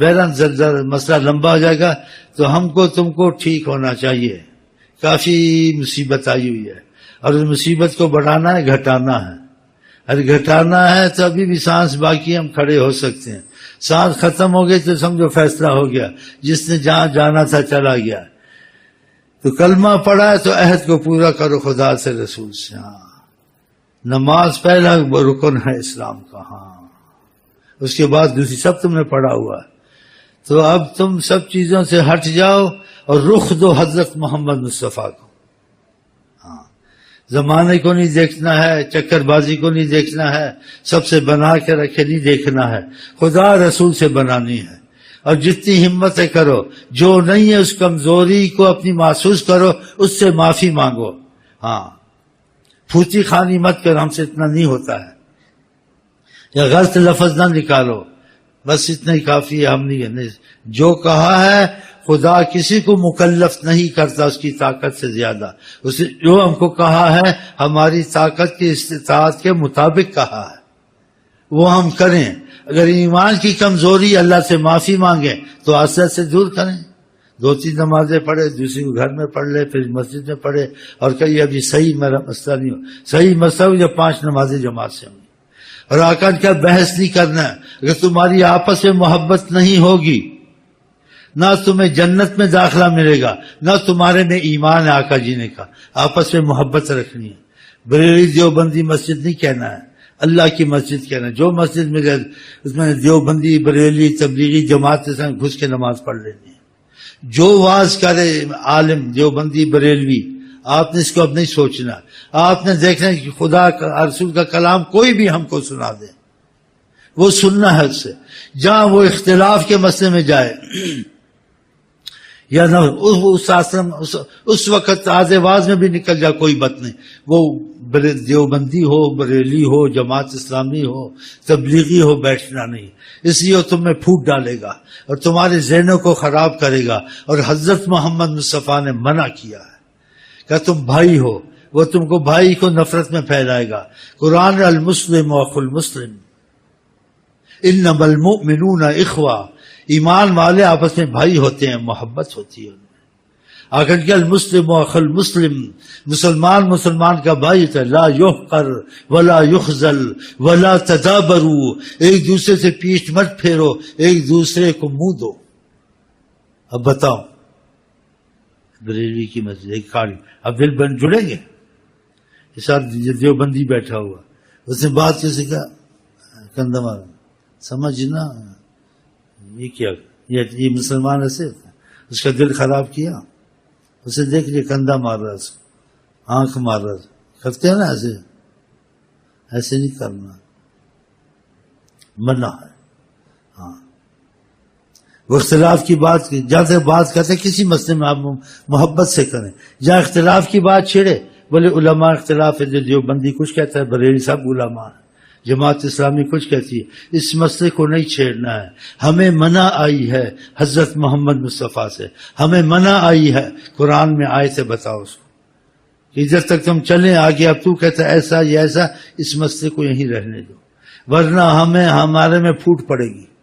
بہرحال زلزلہ مسئلہ لمبا ہو جائے گا تو ہم کو تم کو ٹھیک ہونا چاہیے۔ کافی مصیبت آئی ہوئی ہے۔ اور اس مصیبت کو بڑھانا ہے، گھٹانا ہے۔ اگر گھٹانا ہے تو ابھی بھی سانس باقی ہم کھڑے ہو سکتے ہیں۔ سانس ختم ہو گئی تو سمجھو فیصلہ ہو گیا۔ جس نے جہاں جانا تھا چلا گیا۔ تو کلمہ پڑھا ہے تو عہد کو پورا کرو خدا سے رسول سے۔ ہاں۔ نماز پہلا رکن ہے اسلام کا۔ ہاں۔ اس کے بعد دوسری سب تم نے پڑھا ہوا ہے۔ تو اب تم سب چیزوں سے ہٹ جاؤ اور رخ دو حضرت محمد مصطفیٰ کو۔ ہاں۔ زمانے کو نہیں دیکھنا ہے، چکر بازی کو نہیں دیکھنا ہے، سب سے بنا کے رکھے نہیں دیکھنا ہے۔ خدا رسول سے بنانی ہے۔ اور جتنی ہمتیں کرو، جو نہیں ہے اس کمزوری کو اپنی محسوس کرو، اس سے معافی مانگو۔ ہاں۔ پھوچی خانی مت کر ہم سے اتنا نہیں ہوتا ہے۔ یا غلط لفظ نہ نکالو۔ بس اتنا ہی کافی ہے، ہم نہیں جو کہا ہے، خدا کسی کو مکلف نہیں کرتا، اس کی طاقت سے زیادہ۔ اس جو ہم کو کہا ہے، ہماری طاقت کی استطاعت کے مطابق کہا ہے۔ وہ ہم کریں۔ اگر ایمان کی کمزوری اللہ سے معافی مانگیں تو آسر سے دور کریں۔ دو تین نمازیں پڑھے، دوسری کو گھر میں پڑھ لے، پھر مسجد میں پڑھے۔ اور کہیں ابھی صحیح میرا مسئلہ نہیں ہو۔ صحیح مسئلہ ہو جب پانچ نمازیں جماعت سے ہوں۔ اور آقا کا بحث نہیں کرنا۔ اگر تمہاری آپس میں محبت نہیں ہوگی، نہ تمہیں جنت میں داخلہ ملے گا، نہ تمہارے میں ایمان ہے آقا جینے کا آپس میں محبت رکھنی ہے۔ بریلی دیوبندی مسجد نہیں کہنا ہے۔ اللہ کی مسجد کہنا ہے۔ جو مسجد میں گئے، اس میں دیوبندی، بریلی، تبلیغی جماعت کے ساتھ گھس کے نماز پڑھ لینی ہے جو واز کرے عالم، دیوبندی، بریلوی آپ نے اس کو اب نہیں سوچنا۔ آپ نے دیکھنا کہ خدا کا، رسول کا کلام کوئی بھی ہم کو سنا دے۔ وہ سننا ہے اس سے۔ جہاں وہ اختلاف کے مسئلے میں جائے۔ یا نہ اس آسرم اس وقت آز میں بھی نکل جائے، کوئی بات نہیں۔ وہ دیوبندی ہو، بریلی ہو، جماعت اسلامی ہو، تبلیغی ہو، بیٹھنا نہیں۔ اس لیے وہ تمہیں پھوٹ ڈالے گا اور تمہارے ذہنوں کو خراب کرے گا۔ اور حضرت محمد مصطفیٰ نے منع کیا ہے۔ کہ تم بھائی ہو، وہ تم کو بھائی کو نفرت میں پھیلائے گا۔ قرآن المسلم وخ المسلم۔ ان نبل منون اخوا ایمان والے آپس میں بھائی ہوتے ہیں، محبت ہوتی ہے۔ ان میں آخر کے المسلم وخ المسلم، مسلمان مسلمان کا بھائی تھا لا یوح کر ولا یخزل ولا تدابرو۔ ایک دوسرے سے پیٹ مت پھیرو، ایک دوسرے کو منہ دو۔ اب بتاؤ بریلوی کی مسجد ایک کھاڑی اب دل بن جڑیں گے۔ دیوبندی بیٹھا ہوا۔ اس نے بات کسی کا کندھا مارا سمجھنا یہ کیا؟ یہ مسلمان ایسے اس کا دل خراب کیا۔ اسے دیکھ لیا کندھا مار رہا اس آنکھ مار رہا کرتے ہیں نا ایسے؟ ایسے نہیں کرنا۔ منع ہے۔ وہ اختلاف کی بات جہاں تک بات کرتے کسی مسئلے میں آپ محبت سے کریں۔ جہاں اختلاف کی بات چھیڑے، بولے علماء اختلاف ہے جو دیوبندی کچھ کہتا ہے، بریلی سب علماء جماعت اسلامی کچھ کہتی ہے۔ اس مسئلے کو نہیں چھیڑنا ہے۔ ہمیں منع آئی ہے حضرت محمد مصطفیٰ سے۔ ہمیں منع آئی ہے۔ قرآن میں آئے سے بتاؤ اس کو۔ کہ ادھر تک تم چلیں، آگے اب تو کہتا ہے، ایسا یا ایسا، اس مسئلے کو یہیں رہنے دو۔ ورنہ ہمیں، ہمارے میں پھوٹ پڑے گی۔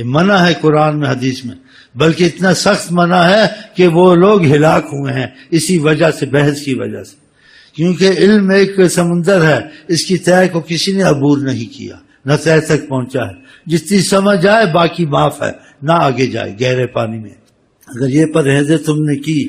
یہ منع ہے قرآن میں، حدیث میں، بلکہ اتنا سخت منع ہے کہ وہ لوگ ہلاک ہوئے ہیں اسی وجہ سے، بحث کی وجہ سے۔ کیونکہ علم ایک سمندر ہے، اس کی طے کو کسی نے عبور نہیں کیا، نہ طے تک پہنچا ہے۔ جتنی سمجھ آئے باقی معاف ہے، نہ آگے جائے، گہرے پانی میں۔ اگر یہ پرہیزیں تم نے کی،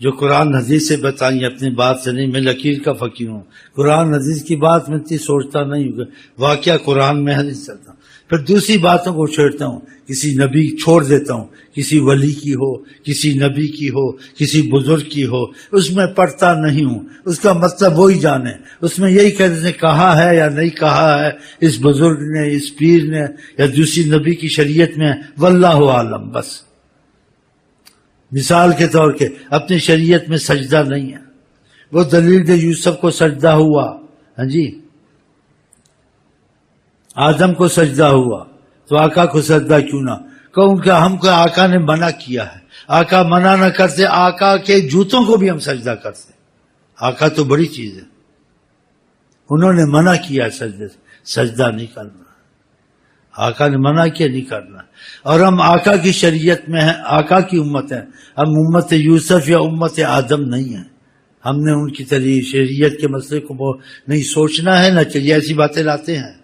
جو قرآن حدیث سے بتائیں، اپنی بات سے نہیں، میں لکیر کا فقیر ہوں۔ قرآن حدیث کی بات میں اتنی سوچتا نہیں ہوں واقعہ قرآن میں حدیث چلتا پھر دوسری باتوں کو چھوڑتا ہوں۔ کسی نبی چھوڑ دیتا ہوں۔ کسی ولی کی ہو، کسی نبی کی ہو، کسی بزرگ کی ہو۔ اس میں پڑھتا نہیں ہوں۔ اس کا مطلب وہی جانے۔ اس میں یہی کہ نے کہا ہے یا نہیں کہا ہے، اس بزرگ نے، اس پیر نے یا دوسری نبی کی شریعت میں، واللہ عالم، بس۔ مثال کے طور کے، اپنی شریعت میں سجدہ نہیں ہے۔ وہ دلیل دے، یوسف کو سجدہ ہوا۔ ہاں جی؟ آدم کو سجدہ ہوا تو آقا کو سجدہ کیوں نہ؟ کہوں کہ ہم کو آقا نے منع کیا ہے۔ آقا منع نہ کرتے، آقا کے جوتوں کو بھی ہم سجدہ کرتے۔ آقا تو بڑی چیز ہے۔ انہوں نے منع کیا سجدے سجدہ نہیں کرنا۔ آقا نے منع کیا نہیں کرنا۔ اور ہم آقا کی شریعت میں ہیں، آقا کی امت ہے ہم امت یوسف یا امت آدم نہیں ہیں۔ ہم نے ان کی طریق شریعت کے مسئلے کو نہیں سوچنا ہے، نہ چلیے ایسی باتیں لاتے ہیں۔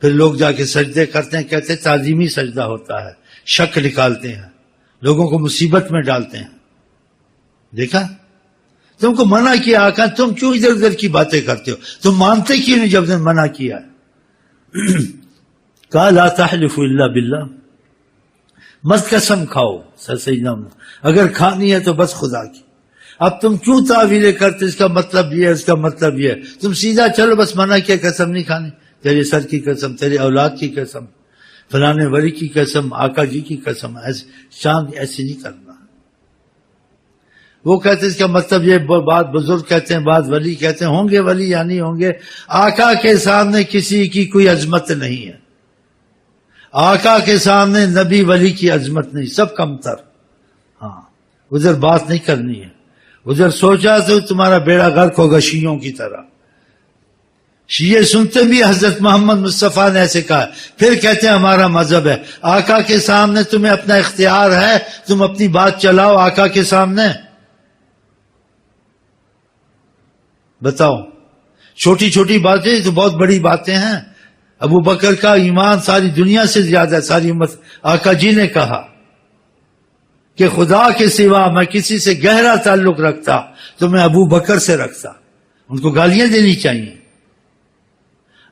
پھر لوگ جا کے سجدے کرتے ہیں، کہتے ہیں تعظیمی سجدہ ہوتا ہے، شک نکالتے ہیں، لوگوں کو مصیبت میں ڈالتے ہیں۔ دیکھا؟ تم کو منع کیا، آقا، تم کیوں ادھر ادھر کی باتیں کرتے ہو؟ تم مانتے کیوں نہیں جب نے منع کیا؟ کہا، لا تحلف الا باللہ۔ مت قسم کھاؤ، سر سیدنا اگر کھانی ہے تو بس خدا کی۔ اب تم کیوں تعویلیں کرتے اس کا مطلب یہ ہے، اس کا مطلب یہ ہے۔ تم سیدھا چلو، بس منع کیا، قسم نہیں کھانی۔ تیرے سر کی قسم، تیرے اولاد کی قسم، فلانے ولی کی قسم، آقا جی کی قسم، ایسے چاند ایسی نہیں کرنا۔ وہ کہتے اس کا مطلب یہ بات بزرگ کہتے ہیں بات ولی کہتے ہیں، ہوں گے ولی یا نہیں ہوں گے، آقا کے سامنے کسی کی کوئی عظمت نہیں ہے۔ آقا کے سامنے نبی ولی کی عظمت نہیں، سب کم تر۔ ہاں ادھر بات نہیں کرنی ہے۔ ادھر سوچا تو تمہارا بیڑا غرق ہوگا شیوں کی طرح۔ شیعہ سنتے بھی حضرت محمد مصطفیٰ نے ایسے کہا، پھر کہتے ہیں ہمارا مذہب ہے۔ آقا کے سامنے تمہیں اپنا اختیار ہے، تم اپنی بات چلاؤ آقا کے سامنے۔ بتاؤ، چھوٹی چھوٹی باتیں تو بہت بڑی باتیں ہیں۔ ابو بکر کا ایمان ساری دنیا سے زیادہ ہے، ساری امت۔ آقا جی نے کہا کہ خدا کے سوا میں کسی سے گہرا تعلق رکھتا، تو میں ابو بکر سے رکھتا۔ ان کو گالیاں دینی چاہیے۔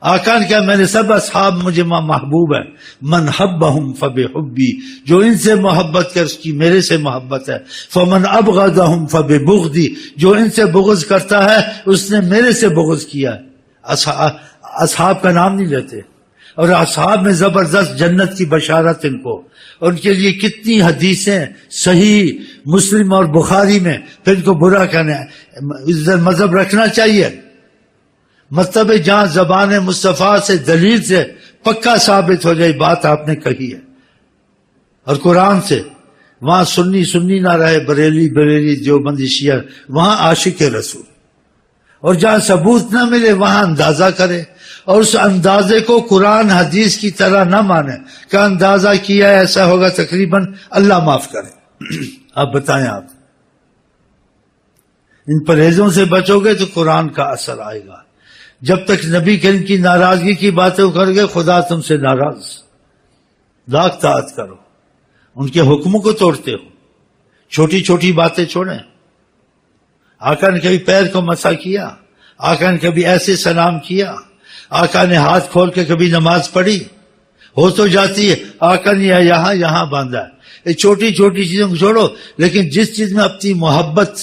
آقا نے کہا میرے سب اصحاب مجھے ماں محبوب ہے من حب ہوں فب حبی جو ان سے محبت کر، اس کی میرے سے محبت ہے۔ فمن اب غذا ہوں فب بغدی جو ان سے بغض کرتا ہے، اس نے میرے سے بغض کیا ہے۔ اصحاب کا نام نہیں لیتے۔ اور اصحاب میں زبردست جنت کی بشارت ان کو۔ اور ان کے لیے کتنی حدیثیں صحیح مسلم اور بخاری میں، پھر ان کو برا کہنا ہے۔ مذہب رکھنا چاہیے۔ مطلب جہاں زبان مصطفیٰ سے دلیل سے پکا ثابت ہو جائے بات آپ نے کہی ہے۔ اور قرآن سے وہاں سنی سنی نہ رہے بریلی بریلی جو بندی شیعہ، وہاں عاشق رسول۔ اور جہاں ثبوت نہ ملے وہاں اندازہ کرے۔ اور اس اندازے کو قرآن حدیث کی طرح نہ مانے کہ اندازہ کیا ایسا ہوگا تقریباً اللہ معاف کرے۔ آپ بتائیں آپ۔ ان پرہیزوں سے بچو گے تو قرآن کا اثر آئے گا۔ جب تک نبی کریم کی ناراضگی کی باتیں کر گے خدا تم سے ناراض۔ داغ تعت کرو۔ ان کے حکموں کو توڑتے ہو۔ چھوٹی چھوٹی باتیں چھوڑیں۔ آقا نے کبھی پیر کو مسا کیا۔ آقا نے کبھی ایسے سلام کیا۔ آقا نے ہاتھ کھول کے کبھی نماز پڑھی۔ ہو تو جاتی ہے۔ آقا نے یہاں یہاں باندھا یہ چھوٹی چھوٹی چیزوں کو چھوڑو، لیکن جس چیز میں اپنی محبت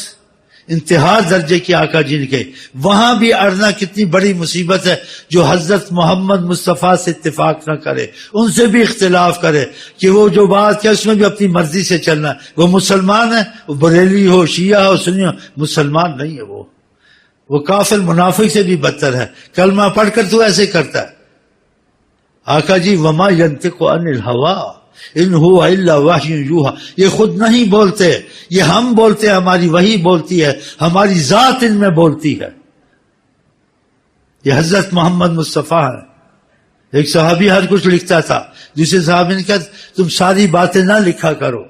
انتہا درجے کی آقا جن کے۔ وہاں بھی اڑنا کتنی بڑی مصیبت ہے جو حضرت محمد مصطفیٰ سے اتفاق نہ کرے، ان سے بھی اختلاف کرے کہ وہ جو بات ہے اس میں بھی اپنی مرضی سے چلنا۔ ہے وہ مسلمان ہے وہ بریلی ہو، شیعہ ہو، سنی ہو، مسلمان نہیں ہے وہ۔ وہ کافر منافق سے بھی بدتر ہے۔ کلمہ پڑھ کر تو ایسے کرتا ہے۔ آقا جی وما ینتق عن الہوا ان ہوا اللہ یوہا یہ خود نہیں بولتے، یہ ہم بولتے ہیں ہماری وہی بولتی ہے، ہماری ذات ان میں بولتی ہے۔ یہ حضرت محمد مصطفیٰ ہے۔ ایک صحابی ہر کچھ لکھتا تھا، دوسرے صحابی نے کہا، تم ساری باتیں نہ لکھا کرو۔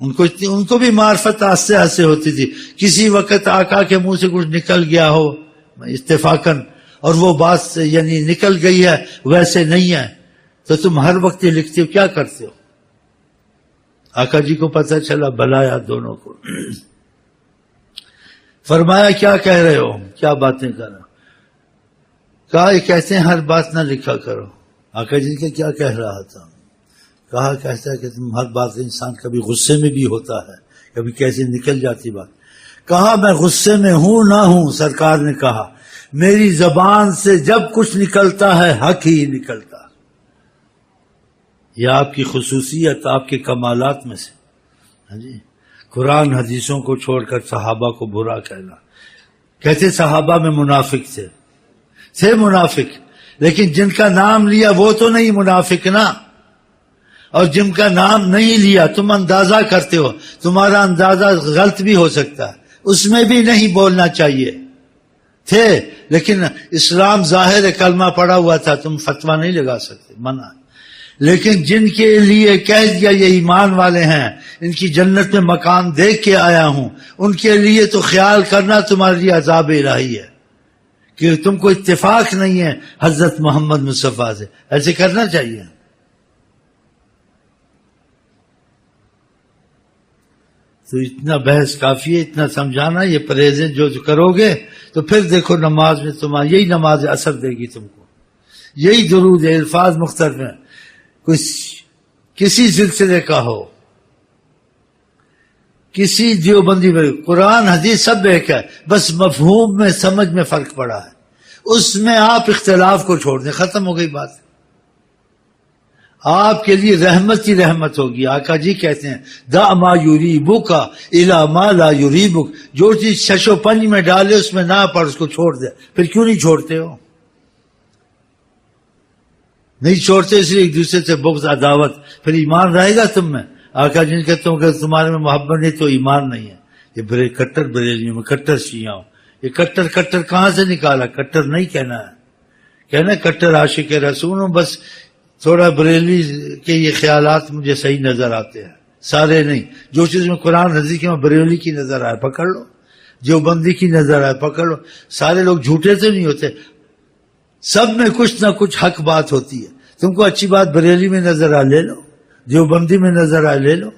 ان کو ان کو بھی معرفت آستے آستے ہوتی تھی۔ کسی وقت آقا کے منہ سے کچھ نکل گیا ہو اتفاقن اور وہ بات یعنی نکل گئی ہے، ویسے نہیں ہے۔ تو تم ہر وقت یہ لکھتے ہو، کیا کرتے ہو؟ آقا جی کو پتہ چلا، بلایا دونوں کو۔ فرمایا، کیا کہہ رہے ہو؟ کیا باتیں کر رہے کہا، یہ کہتے ہیں؟ ہر بات نہ لکھا کرو۔ آقا جی کے کیا کہہ رہا تھا؟ کہا، کہتا ہے کہ تم ہر بات انسان کبھی غصے میں بھی ہوتا ہے، کبھی کیسے نکل جاتی بات۔ کہا، میں غصے میں ہوں نہ ہوں، سرکار نے کہا، میری زبان سے جب کچھ نکلتا ہے، حق ہی نکلتا۔ یہ آپ کی خصوصیت آپ کے کمالات میں سے۔ ہاں جی۔ قرآن حدیثوں کو چھوڑ کر صحابہ کو برا کہنا۔ کہتے صحابہ میں منافق تھے۔ تھے منافق۔ لیکن جن کا نام لیا وہ تو نہیں منافق نا۔ اور جن کا نام نہیں لیا تم اندازہ کرتے ہو۔ تمہارا اندازہ غلط بھی ہو سکتا ہے۔ اس میں بھی نہیں بولنا چاہیے۔ تھے، لیکن اسلام ظاہر کلمہ پڑا ہوا تھا۔ تم فتوا نہیں لگا سکتے۔ منع۔ لیکن جن کے لیے کہہ دیا یہ ایمان والے ہیں، ان کی جنت میں مکان دیکھ کے آیا ہوں، ان کے لیے تو خیال کرنا تمہارے لیے عذاب الہی ہے۔ کہ تم کو اتفاق نہیں ہے حضرت محمد مصطفیٰ سے۔ ایسے کرنا چاہیے۔ تو اتنا بحث کافی ہے، اتنا سمجھانا، یہ پرہیزیں جو کرو گے، تو پھر دیکھو نماز میں تمہارا یہی نماز اثر دے گی تم کو۔ یہی درود ہے الفاظ مختلف ہیں۔ کچھ کسی سلسلے کا ہو، کسی دیوبندی میں، قرآن، حدیث سب ایک ہے، بس مفہوم میں، سمجھ میں فرق پڑا ہے۔ اس میں آپ اختلاف کو چھوڑ دیں، ختم ہو گئی بات۔ آپ کے لیے رحمت ہی رحمت ہوگی۔ آقا جی کہتے ہیں، دا ما یوری کا الا ما لا یوری بک جو چیز ششو پنج میں ڈالے، اس میں نہ پڑ اس کو چھوڑ دے۔ پھر کیوں نہیں چھوڑتے ہو؟ نہیں چھوڑتے اس لیے ایک دوسرے سے بغض، عداوت۔ پھر ایمان رہے گا تم میں؟ آقا جن کہتا ہوں کہ تمہارے میں محبت نہیں تو ایمان نہیں ہے۔ یہ بڑے کٹر بریلیوں میں، کٹر شیعہ ہوں یہ کٹر کٹر کہاں سے نکالا؟ کٹر نہیں کہنا ہے۔ کہنا کٹر عاشق رسول ہوں، بس تھوڑا بریلی کے یہ خیالات مجھے صحیح نظر آتے ہیں۔ سارے نہیں۔ جو چیز میں قرآن حضی کے میں بریلی کی نظر آئے، پکڑ لو۔ جو بندی کی نظر آئے، پکڑ لو۔ سارے لوگ جھوٹے تو نہیں ہوتے سب میں کچھ نہ کچھ حق بات ہوتی ہے۔ تم کو اچھی بات بریلی میں نظر آ لے لو جو بندی میں نظر آ لے لو،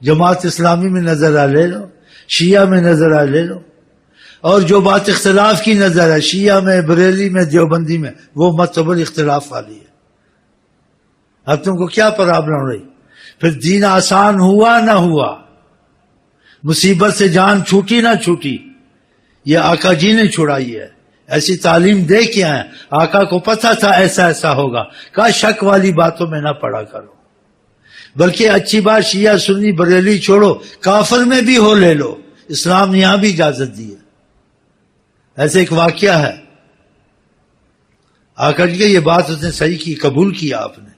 جماعت اسلامی میں نظر آ لے لو، شیعہ میں نظر آ لے لو۔ اور جو بات اختلاف کی نظر ہے، شیعہ میں، بریلی میں، دیوبندی میں، وہ متبر اختلاف والی ہے۔ اب تم کو کیا پرابلم رہی؟ پھر دین آسان ہوا نہ ہوا؟ مصیبت سے جان چھوٹی نہ چھوٹی؟ یہ آقا جی نے چھڑائی ہے۔ ایسی تعلیم دے کے آئے، آقا کو پتا تھا ایسا ایسا ہوگا۔ کا شک والی باتوں میں نہ پڑا کرو۔ بلکہ اچھی بات شیعہ سنی بریلی چھوڑو، کافر میں بھی ہو لے لو۔ اسلام نے یہاں بھی اجازت دی ہے۔ ایسے ایک واقعہ ہے۔ آ کر جی کے یہ بات اس نے صحیح کی، قبول کیا آپ نے۔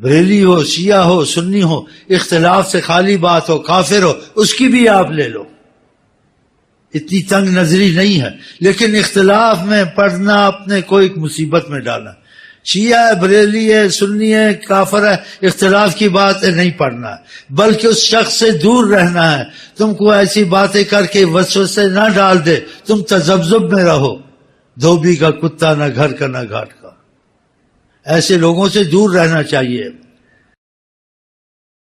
بریلی ہو، شیعہ ہو، سنی ہو، اختلاف سے خالی بات ہو، کافر ہو، اس کی بھی آپ لے لو۔ اتنی تنگ نظری نہیں ہے، لیکن اختلاف میں پڑھنا، اپنے کو ایک مصیبت میں ڈالنا۔ شیعہ ہے، بریلی ہے، سنی ہے، کافر ہے، اختلاف کی بات ہے، نہیں پڑھنا۔ ہے بلکہ اس شخص سے دور رہنا ہے۔ تم کو ایسی باتیں کر کے وسوسے نہ ڈال دے، تم تجبزب میں رہو۔ دھوبی کا کتا نہ گھر کا نہ گھاٹ کا۔ ایسے لوگوں سے دور رہنا چاہیے۔